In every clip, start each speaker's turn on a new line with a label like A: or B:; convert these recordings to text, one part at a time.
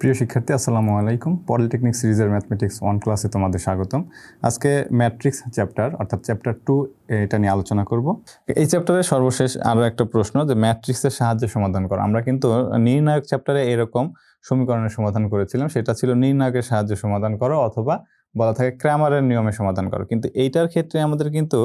A: প্রিয় শিক্ষার্থী, আসসালামু আলাইকুম। পলিটেকনিক সিরিজের ম্যাথমেটিক্স ওয়ান ক্লাসে তোমাদের স্বাগতম। আজকে ম্যাট্রিক্স চ্যাপ্টার অর্থাৎ চ্যাপ্টার টু এটা নিয়ে আলোচনা করব। এই চ্যাপ্টারের সর্বশেষ আরও একটা প্রশ্ন যে ম্যাট্রিক্সের সাহায্যে সমাধান করা। আমরা কিন্তু নির্ণায়ক চ্যাপ্টারে এরকম সমীকরণের সমাধান করেছিলাম। সেটা ছিল নির্ণায়কের সাহায্যে সমাধান করো অথবা বলা থাকে ক্র্যামারের নিয়মে সমাধান করো। কিন্তু এইটার ক্ষেত্রে আমাদের কিন্তু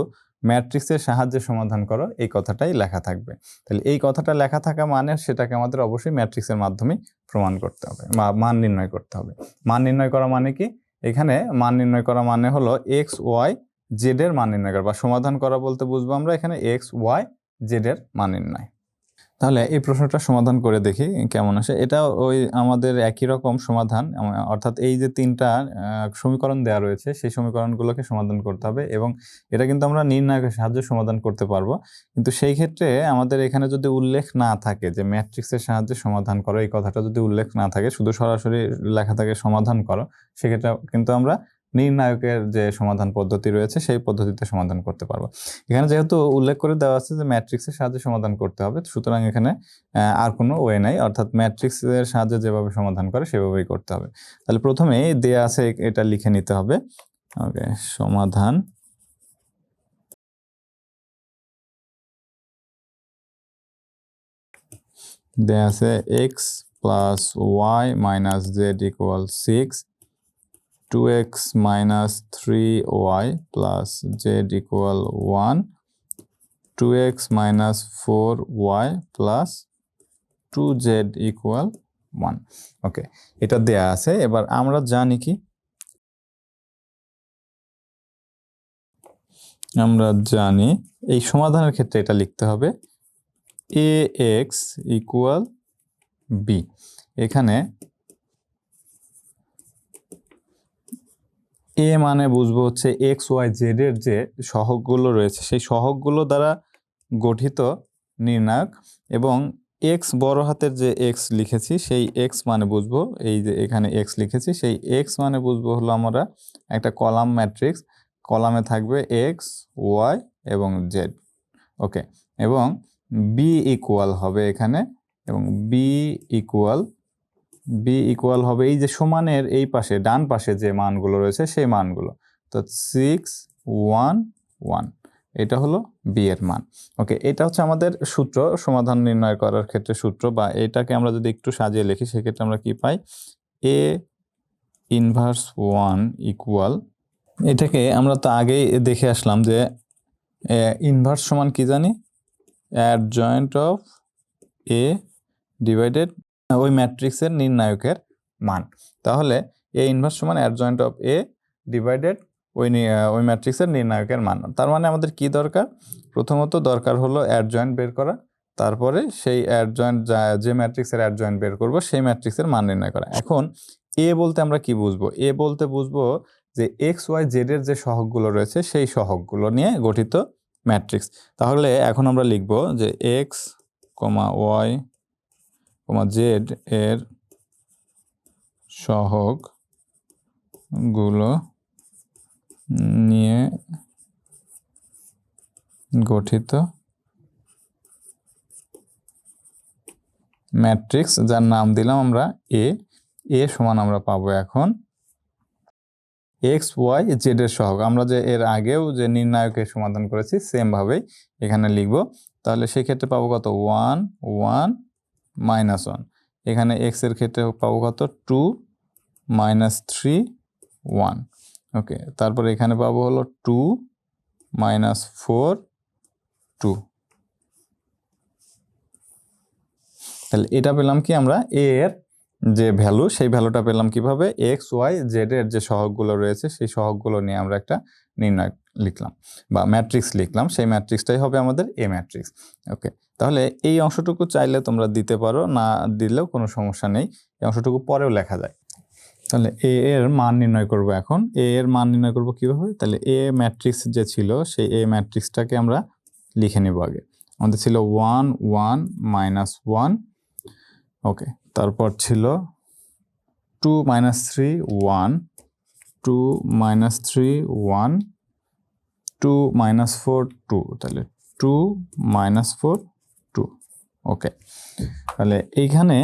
A: ম্যাট্রিক্সের সাহায্যে সমাধান করো, এই কথাটাই লেখা থাকবে। তাহলে এই কথাটা লেখা থাকা মানে সেটাকে আমাদের অবশ্যই ম্যাট্রিক্সের মাধ্যমে প্রমাণ করতে হবে, বা মান নির্ণয় করতে হবে। মান নির্ণয় করা মানে কি? এখানে মান নির্ণয় করা মানে হলো এক্স ওয়াই জেডের মান নির্ণয় করা, বা সমাধান করা বলতে বুঝব আমরা এখানে এক্স ওয়াই জেডের মান নির্ণয়। তাহলে এই প্রশ্নটা সমাধান করে দেখি কেমন আসে। এটা ওই আমাদের একই রকম সমাধান অর্থাৎ এই যে তিনটা সমীকরণ দেওয়া রয়েছে, সেই সমীকরণগুলোকে সমাধান করতে হবে এবং এটা কিন্তু আমরা নির্ণায়কের সাহায্যে সমাধান করতে পারব। কিন্তু সেই ক্ষেত্রে আমাদের এখানে যদি উল্লেখ না থাকে যে ম্যাট্রিক্সের সাহায্যে সমাধান করো, এই কথাটা যদি উল্লেখ না থাকে, শুধু সরাসরি লেখা থাকে সমাধান করো, সেক্ষেত্রে কিন্তু আমরা নির্ণায়কের যে সমাধান পদ্ধতি রয়েছে, সেই পদ্ধতিতে সমাধান করতে পারব। এখানে যেহেতু উল্লেখ করে দেওয়া আছে যে ম্যাট্রিক্সের সাহায্যে সমাধান করতে হবে সুতরাং এখানে আর কোনো ওয়ে নাই। অর্থাৎ ম্যাট্রিক্সের সাহায্যে যেভাবে সমাধান করে, সেভাবেই করতে হবে। তাহলে প্রথমে দেয়া আছে এটা লিখে নিতে হবে। ওকে, সমাধান। দেয়া আছে X plus Y minus Z equal six two X minus three Y plus Z equal one two X minus four Y plus two Z equal one okay এটা দেয়া আছে, এবার আমরা জানি কি? আমরা জানি, এই সমাধানের ক্ষেত্রে এটা লিখতে হবে এ এক্স ইকুয়াল বি এখানে এ মানে বুঝব হচ্ছে এক্স ওয়াই জেড এর যে সহগগুলো রয়েছে, সেই সহগগুলো দ্বারা গঠিত নির্ণায়ক এবং এক্স বড় হাতের যে এক্স লিখেছি, সেই এক্স মানে বুঝব, এই যে এখানে এক্স লিখেছি, সেই এক্স মানে বুঝব হলো আমরা একটা কলাম ম্যাট্রিক্স, কলামে থাকবে এক্স ওয়াই এবং জেড ওকে এবং বি ইকুয়াল হবে এখানে এবং বি ইকুয়াল বি ইকুয়াল হবে এই যে সমানের এই পাশে, ডান পাশে যে মানগুলো রয়েছে সেই মানগুলো। তো সিক্স ওয়ান ওয়ান এটা হলো বি এর মান। ওকে এটা হচ্ছে আমাদের সূত্র, সমাধান নির্ণয় করার ক্ষেত্রে সূত্র, বা এটাকে আমরা যদি একটু সাজিয়ে লিখি, সেক্ষেত্রে আমরা কি পাই? এ ইনভার্স ওয়ান ইকুয়াল এটাকে আমরা তো আগেই দেখে আসলাম যে ইনভার্স সমান কি জানি? Adjoint of A divided ওই ম্যাট্রিক্সের নির্ণায়কের মান। তাহলে এ ইনভার্স সমান অ্যাডজয়েন্ট অফ এ ডিভাইডেড ওই ওই ম্যাট্রিক্সের নির্ণায়কের মান। তার মানে আমাদের কি দরকার? প্রথমত দরকার হলো অ্যাডজয়েন্ট বের করা, তারপরে সেই অ্যাডজয়েন্ট যে ম্যাট্রিক্সের অ্যাডজয়েন্ট বের করব, সেই ম্যাট্রিক্সের মান নির্ণয় করা। এখন এ বলতে আমরা কি বুঝব? এ বলতে বুঝব যে এক্স ওয়াই জেডের যে সহগগুলো রয়েছে, সেই সহগগুলো নিয়ে গঠিত ম্যাট্রিক্স। তাহলে এখন আমরা লিখব যে X comma Y comma Z এর সহগগুলো নিয়ে গঠিত ম্যাট্রিক্স, যার নাম দিলাম আমরা এ এ সমান আমরা পাবো এখন এক্স ওয়াই জেড এর সহগ। আমরা যে এর আগেও যে নির্ণায়কের সমাধান করেছি সেম ভাবেই এখানে লিখব। তাহলে সেক্ষেত্রে পাবো কত? ওয়ান ওয়ান মাইনাস ওয়ান এখানে এক্সের ক্ষেত্রে পাবো কত? Two minus three one okay তারপর এখানে পাবো হলো টু মাইনাস ফোর টু তাহলে এটা পেলাম কি আমরা? এর যে ভ্যালু সেই ভ্যালুটা পেলাম কীভাবে? এক্স ওয়াই জেড এর যে সহগগুলো রয়েছে, সেই সহগগুলো নিয়ে আমরা একটা নির্ণয় লিখলাম বা ম্যাট্রিক্স লিখলাম, সেই ম্যাট্রিক্সটাই হবে আমাদের এ ম্যাট্রিক্স ওকে তাহলে এই অংশটুকু চাইলে তোমরা দিতে পারো, না দিলেও কোনো সমস্যা নেই, এই অংশটুকু পরেও লেখা যায়। তাহলে এ এর মান নির্ণয় করব এখন এ এর মান নির্ণয় করব কীভাবে? তাহলে এ ম্যাট্রিক্স যে ছিল, সেই এ ম্যাট্রিক্সটাকে আমরা লিখে নেব আগে। আমাদের ছিল one one minus one okay তারপর ছিল two minus three one two minus three one two minus four two, তাহলে two minus four two, okay. তাহলে এইখানে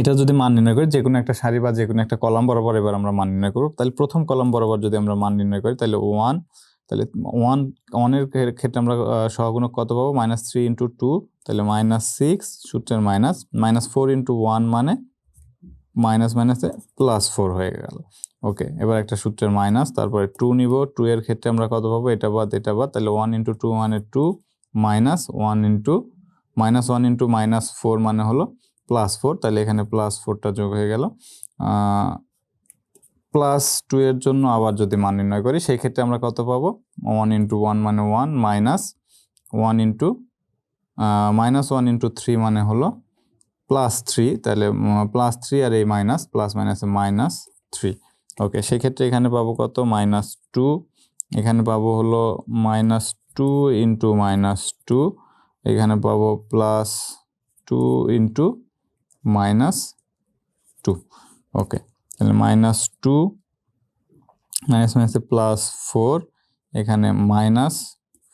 A: এটা যদি মান নির্ণয় করি যে কোনো একটা সারি বা যে কোনো একটা কলাম বরাবর এবার আমরা মান নির্ণয় করব। তাহলে প্রথম কলাম বরাবর যদি আমরা মান নির্ণয় করি, তাহলে ওয়ান তাহলে ওয়ান ওয়ানের ক্ষেত্রে আমরা সহগুণক কত পাবো? মাইনাস থ্রি ইন্টু টু তাহলে মাইনাস সিক্স সূত্রের minus minus four into one মানে মাইনাস মাইনাসে প্লাস ফোর হয়ে গেল। ওকে এবার একটা সূত্রের মাইনাস তারপরে টু নিব টু এর ক্ষেত্রে আমরা কত পাবো? এটা বাদ এটা বাদ, তাহলে ওয়ান ইন্টু টু মানে two minus one into minus one into minus four মানে হলো প্লাস ফোর তাহলে এখানে প্লাস ফোরটা যোগ হয়ে গেল। প্লাস টু এর জন্য আবার যদি মান নির্ণয় করি, সেই ক্ষেত্রে আমরা কত পাবো? ওয়ান ইন্টু ওয়ান মানে one minus one into minus one into three মানে হলো প্লাস থ্রি তাহলে প্লাস থ্রি আর এই মাইনাস প্লাস মাইনাসে মাইনাস থ্রি ওকে, সেক্ষেত্রে এখানে পাবো কত? Minus two. এখানে পাবো হলো minus two into minus two. এখানে পাবো plus two into minus two. Okay, তাহলে মাইনাস টু, মাইনাস মাইনাসে প্লাস ফোর, এখানে মাইনাস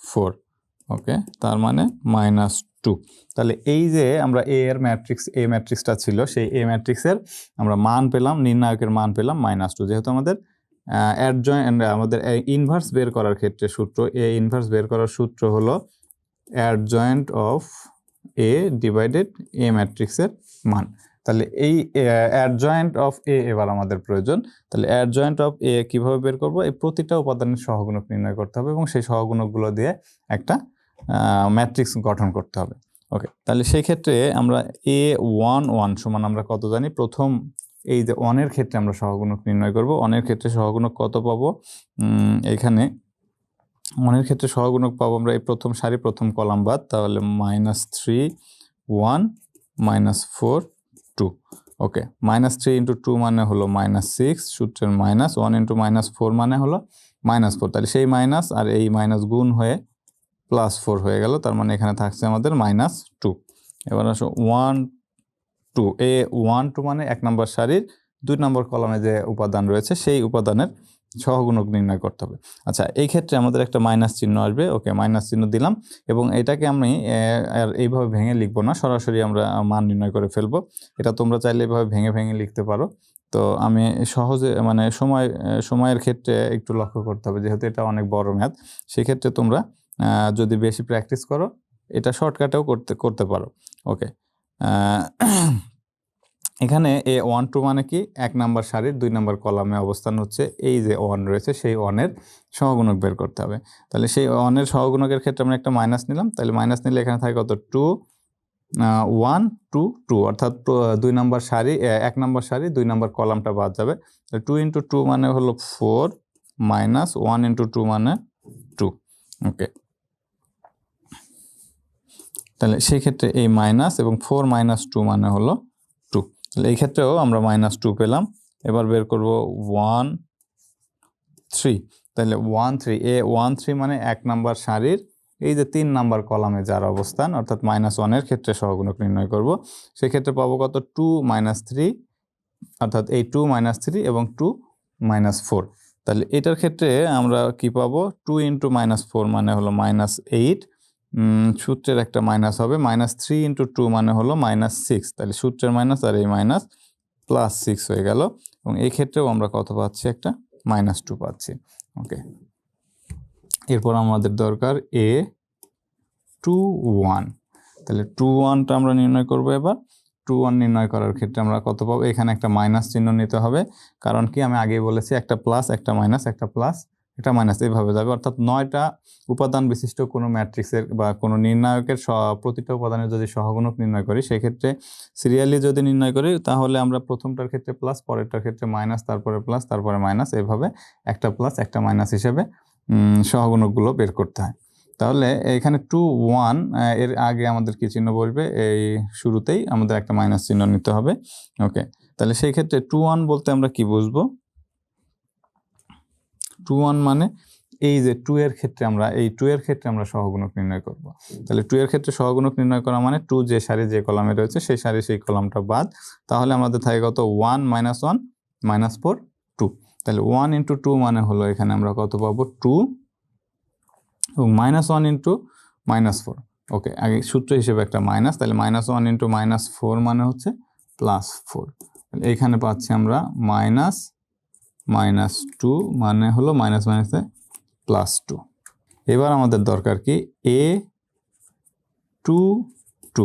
A: ফোর। ওকে, তার মানে মাইনাস টু তাহলে এই যে আমরা এ এর ম্যাট্রিক্স এ ম্যাট্রিক্সটা ছিল, সেই এ ম্যাট্রিক্সের আমরা মান পেলাম, নির্ণায়কের মান পেলাম মাইনাস টু যেহেতু আমাদের অ্যাডজয়েন্ট আমাদের ইনভার্স বের করার ক্ষেত্রে সূত্র এ ইনভার্স বের করার সূত্র হলো adjoint of A divided A ম্যাট্রিক্সের মান। তাহলে এই অ্যাডজয়েন্ট অফ এ এবার আমাদের প্রয়োজন। তাহলে অ্যাডজয়েন্ট অফ এ কীভাবে বের করব? এই প্রতিটা উপাদানের সহগুণক নির্ণয় করতে হবে এবং সেই সহগুণকগুলো দিয়ে একটা ম্যাট্রিক্স গঠন করতে হবে। ওকে তাহলে সেই ক্ষেত্রে আমরা এ ওয়ান ওয়ান সমান আমরা কত জানি? প্রথম এই যে ওয়ানের ক্ষেত্রে আমরা সহগুণক নির্ণয় করব। ওয়ানের ক্ষেত্রে সহগুণক কত পাবো? এখানে ওয়ানের ক্ষেত্রে সহগুণক পাবো আমরা এই প্রথম সারি, প্রথম কলাম বাদ, তাহলে minus three one minus four two okay minus three into two মানে হলো মাইনাস সিক্স সূত্রের minus one into minus four মানে হলো মাইনাস ফোর তাহলে সেই মাইনাস আর এই মাইনাস গুণ হয়ে প্লাস ফোর হয়ে গেল, তার মানে এখানে থাকছে আমাদের মাইনাস টু এবার আসো one two A one two মানে এক নম্বর সারির দুই নম্বর কলামে যে উপাদান রয়েছে, সেই উপাদানের সহগুণক নির্ণয় করতে হবে। আচ্ছা এই ক্ষেত্রে আমাদের একটা মাইনাস চিহ্ন আসবে ওকে মাইনাস চিহ্ন দিলাম, এবং এটাকে আমি আর এইভাবে ভেঙে লিখব না, সরাসরি আমরা মান নির্ণয় করে ফেলব। এটা তোমরা চাইলে এভাবে ভেঙে ভেঙে লিখতে পারো। তো আমি সহজে মানে সময় সময়ের ক্ষেত্রে একটু লক্ষ্য করতে হবে, যেহেতু এটা অনেক বড় ম্যাথ সেক্ষেত্রে তোমরা যদি বেশি প্র্যাকটিস করো এটা শর্টকাটেও করতে করতে পারো। ওকে এখানে এ ওয়ান টু মানে কি? এক নাম্বার সারির দুই নাম্বার কলামে অবস্থান হচ্ছে। এই যে ওয়ান রয়েছে সেই ওয়ানের সহগুণক বের করতে হবে। তাহলে সেই ওয়ানের সহগুণকের ক্ষেত্রে আমরা একটা মাইনাস নিলাম। তাহলে মাইনাস নিলে এখানে থাকে কত? টু ওয়ান টু টু অর্থাৎ দুই নাম্বার এ, এক নাম্বার সারি দুই নাম্বার কলামটা বাদ যাবে। টু ইন্টু টু মানে হলো four minus one into two মানে টু ওকে তাহলে সেই ক্ষেত্রে এই মাইনাস এবং ফোর মাইনাস টু মানে হলো টু তাহলে এই ক্ষেত্রেও আমরা মাইনাস টু পেলাম। এবার বের করব ওয়ান থ্রি তাহলে one three A one three মানে এক নাম্বার সারির, এই যে তিন নাম্বার কলামে যার অবস্থান, অর্থাৎ মাইনাস ওয়ানের ক্ষেত্রে সহগুণক নির্ণয় করব। সেক্ষেত্রে পাবো কত? টু মাইনাস থ্রি অর্থাৎ এই টু মাইনাস থ্রি এবং টু মাইনাস ফোর তাহলে এটার ক্ষেত্রে আমরা কি পাবো? টু ইন্টু মাইনাস ফোর মানে হলো মাইনাস এইট সূত্রের একটা মাইনাস হবে মাইনাস থ্রি ইন্টু টু মানে হলো মাইনাস সিক্স তাহলে সূত্রের মাইনাস আর এই মাইনাস প্লাস সিক্স হয়ে গেল। এবং এই ক্ষেত্রেও আমরা কত পাচ্ছি? একটা মাইনাস টু পাচ্ছি। ওকে এরপর আমাদের দরকার এ টু ওয়ান তাহলে টু ওয়ানটা আমরা নির্ণয় করব এবার। টু ওয়ান নির্ণয় করার ক্ষেত্রে আমরা কত পাবো? এখানে একটা মাইনাস চিহ্ন নিতে হবে। কারণ কি? আমি আগেই বলেছি, একটা প্লাস একটা মাইনাস একটা প্লাস একটা মাইনাস এইভাবে যাবে। অর্থাৎ নয়টা উপাদান বিশিষ্ট কোনো ম্যাট্রিক্সের বা কোনো নির্ণায়কের প্রতিটা উপাদানের যদি সহগুণক নির্ণয় করি, সেক্ষেত্রে সিরিয়ালি যদি নির্ণয় করি, তাহলে আমরা প্রথমটার ক্ষেত্রে প্লাস পরেরটার ক্ষেত্রে মাইনাস তারপরে প্লাস তারপরে মাইনাস এভাবে একটা প্লাস একটা মাইনাস হিসেবে সহগুণকগুলো বের করতে হয়। তাহলে এখানে টু ওয়ানের আগে আমাদের কি চিহ্ন বলবে এই শুরুতেই আমাদের একটা মাইনাস চিহ্ন নিতে হবে। ওকে তাহলে সেই ক্ষেত্রে টু ওয়ান বলতে আমরা কি বুঝব? টু ওয়ান মানে এই যে টু এর ক্ষেত্রে আমরা, এই টু এর ক্ষেত্রে আমরা সহগুণক নির্ণয় করব। তাহলে টু এর ক্ষেত্রে সহগুণক নির্ণয় করা মানে টু যে সারি যে কলামে রয়েছে, সেই সারি সেই কলামটা বাদ। তাহলে আমাদের থাকে কত? One minus one minus four two তাহলে ওয়ান ইন্টু টু মানে হলো এখানে আমরা কত পাবো? টু এবং minus one into minus four okay আগে সূত্র হিসেবে একটা মাইনাস তাহলে minus one into minus four মানে হচ্ছে প্লাস ফোর এখানে পাচ্ছি আমরা মাইনাস মাইনাস টু মানে হলো মাইনাস মাইনাসে প্লাস টু। এবার আমাদের দরকার কি? এ টু টু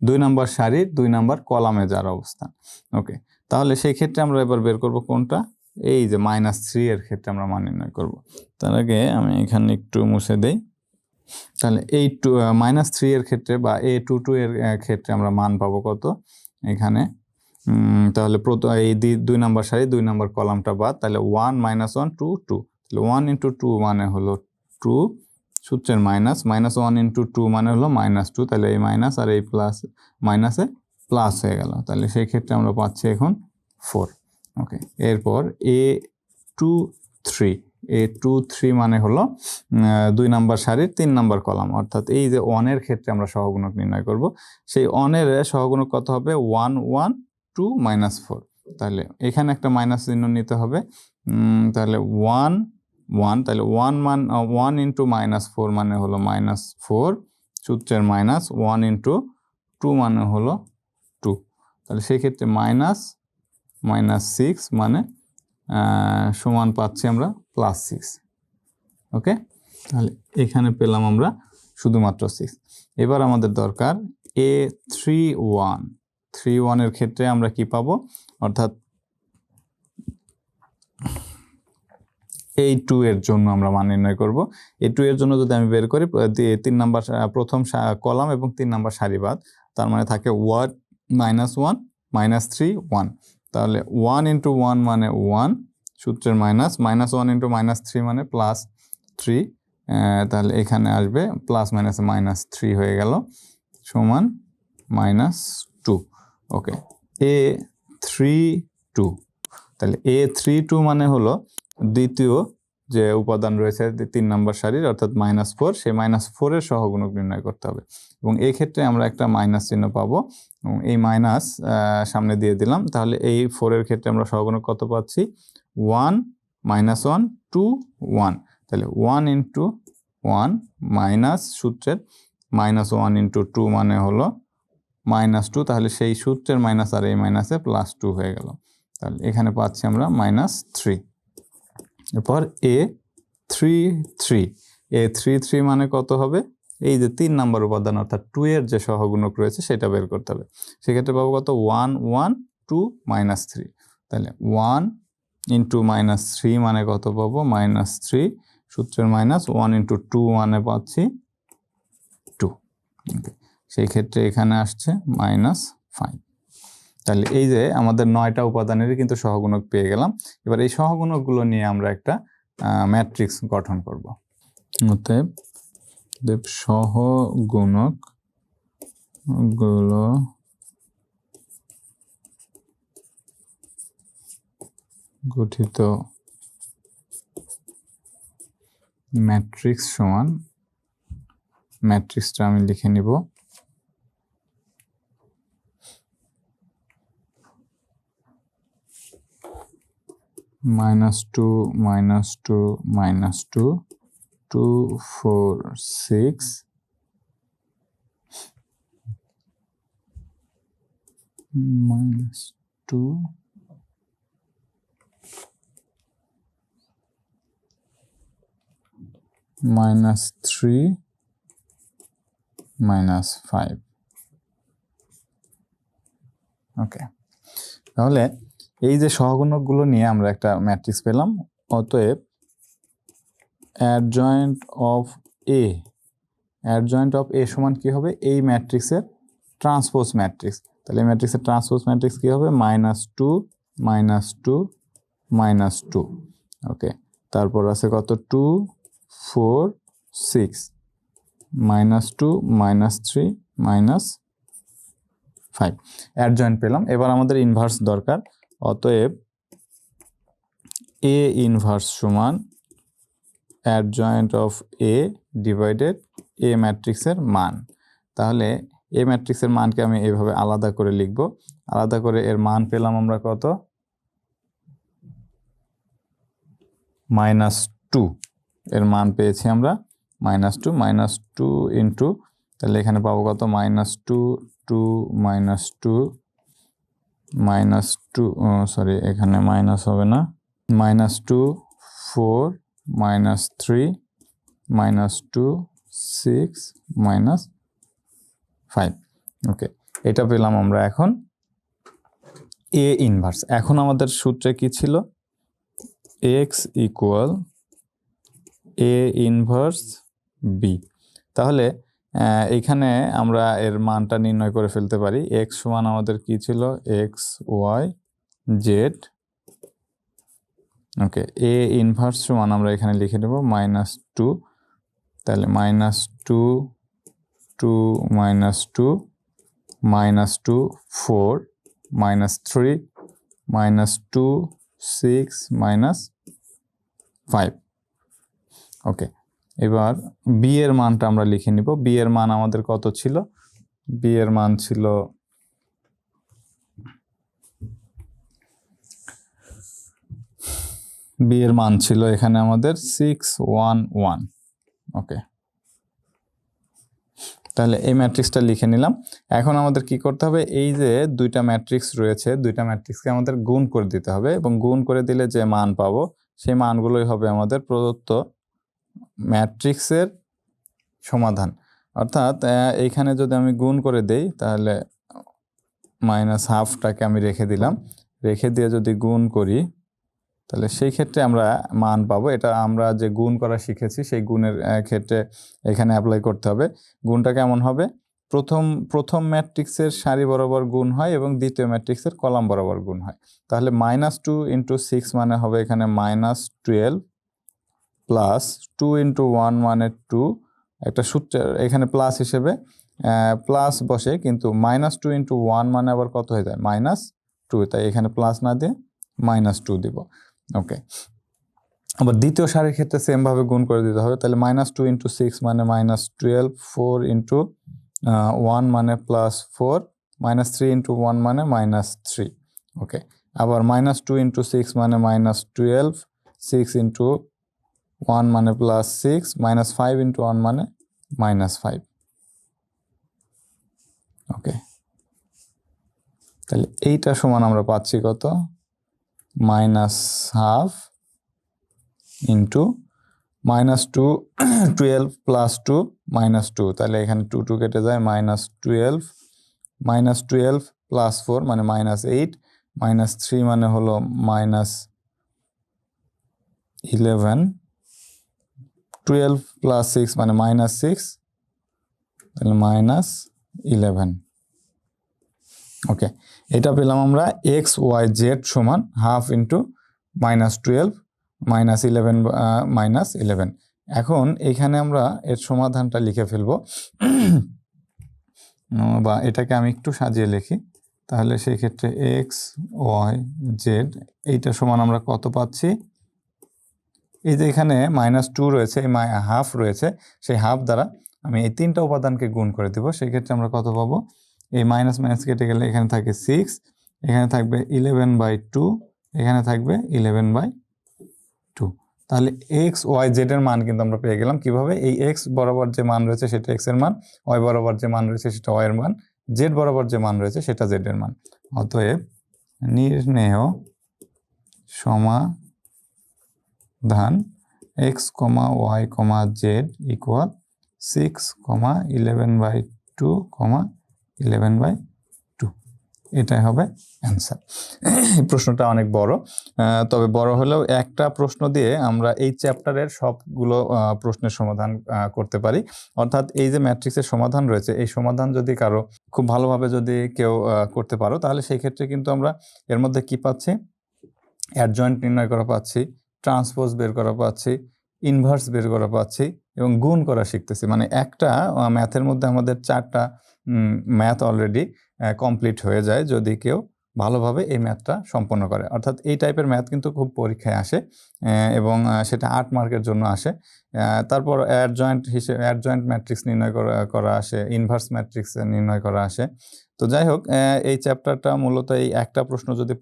A: দুই নাম্বার সারির দুই নাম্বার কলামে যার অবস্থান। ওকে তাহলে সেই ক্ষেত্রে আমরা এবার বের করব কোনটা? এই যে মাইনাস থ্রি এর ক্ষেত্রে আমরা মান নির্ণয় করব। তার আগে আমি এখানে একটু মুছে দেই। তাহলে এই টু মাইনাস থ্রি এর ক্ষেত্রে বা এ টু টু এর ক্ষেত্রে আমরা মান পাবো কত? এখানে তাহলে এই দুই নাম্বার সারি, দুই নাম্বার কলামটা বাদ, তাহলে one minus one two two তাহলে ওয়ান ইন্টু টু মানে হলো টু সূত্রের minus minus one into two মানে হলো মাইনাস টু তাহলে এই মাইনাস আর এই প্লাস মাইনাসে প্লাস হয়ে গেল। তাহলে সেই ক্ষেত্রে আমরা পাচ্ছি এখন ফোর ওকে এরপর A two three A two three মানে হলো দুই নাম্বার সারির তিন নাম্বার কলাম। অর্থাৎ এই যে ওয়ানের ক্ষেত্রে আমরা সহগুণক নির্ণয় করব। সেই অনের সহগুণক কত হবে? One one two minus four. তাহলে এখানে একটা মাইনাস চিহ্ন নিতে হবে। তাহলে ওয়ান ওয়ান, তাহলে ওয়ান মান ওয়ান ইন্টু মাইনাস ফোর মানে হলো মাইনাস ফোর, সূত্রের মাইনাস ওয়ান ইন্টু টু মানে হলো টু। তাহলে সেই ক্ষেত্রে মাইনাস মাইনাস সিক্স মানে সমান পাচ্ছি আমরা প্লাস সিক্স। ওকে? তাহলে এখানে পেলাম আমরা শুধুমাত্র সিক্স। এবার আমাদের দরকার এ থ্রি ওয়ান। থ্রি ওয়ানের ক্ষেত্রে আমরা কি পাবো? অর্থাৎ এই টু এর জন্য আমরা মান নির্ণয় করব। এই টু এর জন্য যদি আমি বের করি তিন নাম্বার প্রথম কলাম এবং তিন নাম্বার সারি বাদ, তার মানে থাকে one minus one, minus three one. তাহলে ওয়ান ইন্টু ওয়ান মানে ওয়ান, সূত্রের minus minus one into minus three মানে প্লাস থ্রি তাহলে এখানে আসবে, প্লাস মাইনাসে মাইনাস থ্রি হয়ে গেল, সমান minus two. Okay A three two তাহলে এ থ্রি টু মানে হলো দ্বিতীয় যে উপাদান রয়েছে তিন নম্বর সারির, অর্থাৎ মাইনাস ফোর সেই মাইনাস ফোরের সহগুণক নির্ণয় করতে হবে। এবং এই ক্ষেত্রে আমরা একটা মাইনাস চিহ্ন পাবো। এবং এই মাইনাস সামনে দিয়ে দিলাম। তাহলে এই ফোরের ক্ষেত্রে আমরা সহগুণক কত পাচ্ছি? One minus one two one তাহলে ওয়ান ইন্টু ওয়ান মাইনাস সূত্রের মাইনাস ওয়ান ইন্টু টু মানে হলো মাইনাস টু, তাহলে সেই সূত্রের মাইনাস আর এই মাইনাসে প্লাস টু হয়ে গেল। তাহলে এখানে পাচ্ছি আমরা মাইনাস থ্রি এরপর A three three A three three মানে কত হবে? এই যে তিন নাম্বার উপাদান, অর্থাৎ টু এর যে সহগুণক রয়েছে, সেটা বের করতে হবে। সেক্ষেত্রে পাবো কত? One one two minus three তাহলে ওয়ান ইন্টু মাইনাস থ্রি মানে কত পাবো? মাইনাস থ্রি সূত্রের মাইনাস ওয়ান ইন্টু টু মানে পাচ্ছি টু সেই ক্ষেত্রে এখানে আসছে মাইনাস ফাইভ তাহলে এই যে আমাদের নয়টা উপাদানেরই কিন্তু সহগুণক পেয়ে গেলাম। এবার এই সহগুণকগুলো নিয়ে আমরা একটা ম্যাট্রিক্স গঠন করব। অতএব দেব সহগুণকগুলো গঠিত ম্যাট্রিক্স সমান ম্যাট্রিক্সটা আমি লিখে নিব। minus 2 minus 2 minus 2 2 4 6 minus 2 minus 3 minus 5 ওকে তাহলে এই যে সহগুণকগুলো নিয়ে আমরা একটা ম্যাট্রিক্স পেলাম, অতএব adjoint of A adjoint of A সমান কি হবে? এই ম্যাট্রিক্সের ট্রান্সপোজ ম্যাট্রিক্স তাহলে এই ম্যাট্রিক্সের ট্রান্সপোজ ম্যাট্রিক্স কী হবে? Minus two minus two minus two okay তারপর আছে কত? Two four six minus two minus three minus five adjoint পেলাম। এবার আমাদের ইনভার্স দরকার। অতএব এ ইনভার্স সমান adjoint of A divided A ম্যাট্রিক্সের মান। তাহলে এ ম্যাট্রিক্সের মানকে আমি এভাবে আলাদা করে লিখব। আলাদা করে এর মান পেলাম আমরা কত? মাইনাস টু এর মান পেয়েছি আমরা minus two minus two into তাহলে এখানে পাবো কত? Minus two two minus two minus two sorry, এখানে মাইনাস হবে না। Minus two, four, minus three, minus two, six, minus five. Okay, এটা পেলাম আমরা এখন এ ইনভার্স। এখন আমাদের সূত্রে কি ছিল? X equal A inverse B. তাহলে এইখানে আমরা এর মানটা নির্ণয় করে ফেলতে পারি। এক্স সমান আমাদের কি ছিল? X Y Z okay A inverse সমান আমরা এখানে লিখে দেব মাইনাস টু তাহলে minus two two minus two minus two four minus three minus two six minus five okay এবার বি এর মানটা আমরা লিখে নিব। বি এর মান আমাদের কত ছিল? বি এর মান ছিল বি এর মান ছিল এখানে আমাদের সিক্স ওয়ান ওয়ান ওকে তাহলে এই ম্যাট্রিক্সটা লিখে নিলাম। এখন আমাদের কি করতে হবে? এই যে দুইটা ম্যাট্রিক্স রয়েছে, দুইটা ম্যাট্রিক্সকে আমাদের গুণ করে দিতে হবে এবং গুণ করে দিলে যে মান পাবো, সেই মানগুলোই হবে আমাদের প্রদত্ত ম্যাট্রিক্সের সমাধান। অর্থাৎ এইখানে যদি আমি গুণ করে দেই, তাহলে মাইনাস হাফটাকে আমি রেখে দিলাম। রেখে দিয়ে যদি গুণ করি, তাহলে সেই ক্ষেত্রে আমরা মান পাবো। এটা আমরা যে গুণ করা শিখেছি, সেই গুণের ক্ষেত্রে এখানে অ্যাপ্লাই করতে হবে। গুণটা কেমন হবে? প্রথম প্রথম ম্যাট্রিক্সের সারি বরাবর গুণ হয় এবং দ্বিতীয় ম্যাট্রিক্সের কলাম বরাবর গুণ হয়। তাহলে মাইনাস টু ইন্টু সিক্স মানে হবে এখানে minus twelve plus two into one মানে টু একটা সূত্র এখানে প্লাস হিসেবে প্লাস বসে কিন্তু মাইনাস টু ইন্টু ওয়ান মানে আবার কত হয়ে যায়? মাইনাস টু তাই এখানে প্লাস না দিয়ে মাইনাস টু দিব। ওকে আবার দ্বিতীয় সারির ক্ষেত্রে সেমভাবে গুণ করে দিতে হবে, তাহলে মাইনাস টু ইন্টু সিক্স মানে minus twelve four into one মানে plus four minus three into one মানে মাইনাস থ্রি ওকে আবার মাইনাস টু ইন্টু সিক্স মানে minus twelve six into one মানে plus six, minus five into one মানে minus five. Okay. তাহলে এইটা সমান আমরা পাচ্ছি কত? Minus half into minus two, twelve plus two, minus two. তাহলে এখানে টু টু কেটে যায়, minus twelve minus twelve plus four মানে মাইনাস এইট, মাইনাস থ্রি মানে হলো minus eleven. Twelve plus six মানে মাইনাস সিক্স তাহলে মাইনাস ইলেভেন ওকে এটা পেলাম আমরা এক্স ওয়াই জেড সমান half into minus twelve minus eleven minus eleven এখন এখানে আমরা এর সমাধানটা লিখে ফেলব। বা এটাকে আমি একটু সাজিয়ে লিখি। তাহলে সেই ক্ষেত্রে এক্স ওয়াই জেড এইটা সমান আমরা কত পাচ্ছি? এই যে এখানে মাইনাস টু রয়েছে, এই হাফ রয়েছে, সেই হাফ দ্বারা আমি এই তিনটা উপাদানকে গুণ করে দেবো। সেই ক্ষেত্রে আমরা কত পাবো? এই মাইনাস মাইনাস কেটে গেলে এখানে থাকে সিক্স এখানে থাকবে ইলেভেন বাই টু এখানে থাকবে ইলেভেন বাই টু তাহলে এক্স ওয়াই জেড এর মান কিন্তু আমরা পেয়ে গেলাম। কীভাবে? এই এক্স বরাবর যে মান রয়েছে সেটা এক্সের মান ওয়াই বরাবর যে মান রয়েছে সেটা ওয়াই এর মান জেড বরাবর যে মান রয়েছে সেটা জেড এর মান। অতএব নির্ণেয় সমাধান X comma Y comma Z equal six comma eleven by two comma eleven by two এটাই হবে অ্যান্সার এই প্রশ্নটা অনেক বড়। তবে বড় হলেও একটা প্রশ্ন দিয়ে আমরা এই চ্যাপ্টারের সবগুলো প্রশ্নের সমাধান করতে পারি। অর্থাৎ এই যে ম্যাট্রিক্সের সমাধান রয়েছে, এই সমাধান যদি কারও খুব ভালোভাবে যদি কেউ করতে পারো, তাহলে সেই ক্ষেত্রে কিন্তু আমরা এর মধ্যে কি পাচ্ছি? অ্যাডজয়েন্ট নির্ণয় করা পাচ্ছি। ট্রান্সপোজ বের করা পাচ্ছি ইনভার্স বের করা পাচ্ছি এবং গুণ করা শিখতেছি। মানে একটা ম্যাথের মধ্যে আমাদের চারটা ম্যাথ অলরেডি কমপ্লিট হয়ে যায় যদি কেউ ভালোভাবে এই ম্যাথটা সম্পন্ন করে। অর্থাৎ এই টাইপের ম্যাথ কিন্তু খুব পরীক্ষায় আসে এবং সেটা আট মার্কের জন্য আসে। তারপর অ্যাডজয়েন্ট হিসেবে অ্যাডজয়েন্ট ম্যাট্রিক্স নির্ণয় করা করা আসে ইনভার্স ম্যাট্রিক্স নির্ণয় করা আসে। তো যাই হোক এই চ্যাপ্টারটা মূলত এই একটা প্রশ্ন যদি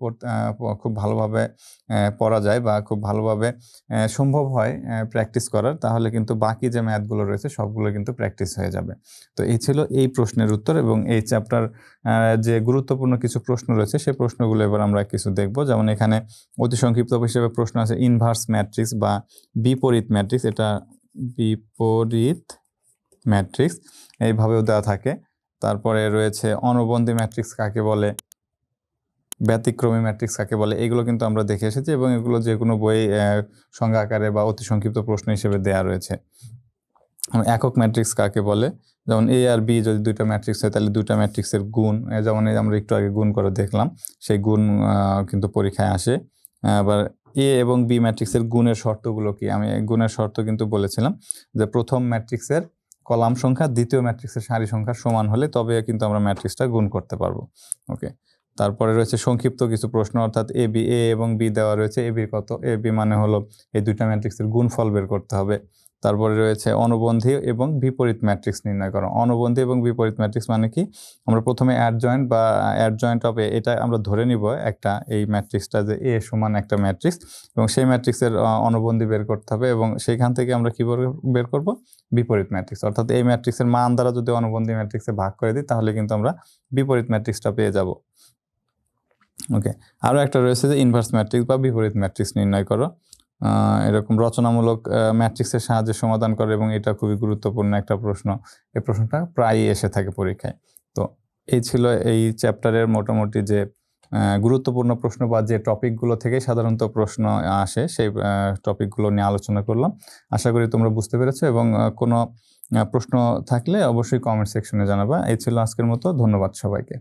A: খুব ভালোভাবে পড়া যায় বা খুব ভালোভাবে সম্ভব হয় প্র্যাকটিস করার, তাহলে কিন্তু বাকি যে ম্যাথগুলো রয়েছে সবগুলো কিন্তু প্র্যাকটিস হয়ে যাবে। তো এই ছিল এই প্রশ্নের উত্তর এবং এই চ্যাপ্টার যে গুরুত্বপূর্ণ কিছু প্রশ্ন রয়েছে সেই প্রশ্নগুলো এবার আমরা কিছু দেখব। যেমন এখানে অতি সংক্ষিপ্ত হিসেবে প্রশ্ন আছে ইনভার্স ম্যাট্রিক্স বা বিপরীত ম্যাট্রিক্স এটা বিপরীত ম্যাট্রিক্স এইভাবেও দেওয়া থাকে। তারপরে রয়েছে অনবন্দী ম্যাট্রিক্স কাকে বলে, ব্যতিক্রমী ম্যাট্রিক্স কাকে বলে, এগুলো কিন্তু আমরা দেখে এসেছি এবং এগুলো যে কোনো বই সংজ্ঞা আকারে বা অতি সংক্ষিপ্ত প্রশ্ন হিসেবে দেয়া রয়েছে। একক ম্যাট্রিক্স কাকে বলে, যেমন এ আর বি যদি দুইটা ম্যাট্রিক্স হয়, তাহলে দুইটা ম্যাট্রিক্সের গুণ যেমন আমরা একটু আগে গুণ করে দেখলাম, সেই গুণ কিন্তু পরীক্ষায় আসে। আবার এ এবং বি ম্যাট্রিক্সের গুণের শর্তগুলো কি? আমি গুণের শর্ত কিন্তু বলেছিলাম যে প্রথম ম্যাট্রিক্সের কলাম সংখ্যা দ্বিতীয় ম্যাট্রিক্সের সারি সংখ্যা সমান হলে তবে কিন্তু আমরা ম্যাট্রিক্সটা গুণ করতে পারব। ওকে তারপরে রয়েছে সংক্ষিপ্ত কিছু প্রশ্ন, অর্থাৎ এ, বি, এ এবং বি দেওয়া রয়েছে, এ, বি কত? এ, বি মানে হলো এই দুইটা ম্যাট্রিক্সের গুণ ফল বের করতে হবে। তারপরে রয়েছে অনুবন্ধী এবং বিপরীত ম্যাট্রিক্স নির্ণয় করা। অনুবন্ধী এবং বিপরীত ম্যাট্রিক্স মানে কি? আমরা প্রথমে অ্যাডজয়েন্ট বা অ্যাডজয়েন্ট অফ এটা আমরা ধরে নিব একটা এই ম্যাট্রিক্সটা যে এ সমান একটা ম্যাট্রিক্স এবং সেই ম্যাট্রিক্সের অনুবন্ধী বের করতে হবে এবং সেইখান থেকে আমরা কি বের- করব? বিপরীত ম্যাট্রিক্স। অর্থাৎ এই ম্যাট্রিক্সের মান দ্বারা যদি অনুবন্ধী ম্যাট্রিক্সে ভাগ করে দিই, তাহলে কিন্তু আমরা বিপরীত ম্যাট্রিক্সটা পেয়ে যাব। ওকে আরও একটা রয়েছে যে ইনভার্স ম্যাট্রিক্স বা বিপরীত ম্যাট্রিক্স নির্ণয় করো। এরকম রচনামূলক ম্যাট্রিক্সের সাহায্যে সমাধান করে এবং এটা খুবই গুরুত্বপূর্ণ একটা প্রশ্ন। এই প্রশ্নটা প্রায়ই এসে থাকে পরীক্ষায়। তো এই ছিল এই চ্যাপ্টারের মোটামুটি যে গুরুত্বপূর্ণ প্রশ্ন বা যে টপিকগুলো থেকে সাধারণত প্রশ্ন আসে, সেই টপিকগুলো নিয়ে আলোচনা করলাম। আশা করি তোমরা বুঝতে পেরেছ এবং কোনো প্রশ্ন থাকলে অবশ্যই কমেন্ট সেকশনে জানাবা। এই ছিল আজকের মতো। ধন্যবাদ সবাইকে।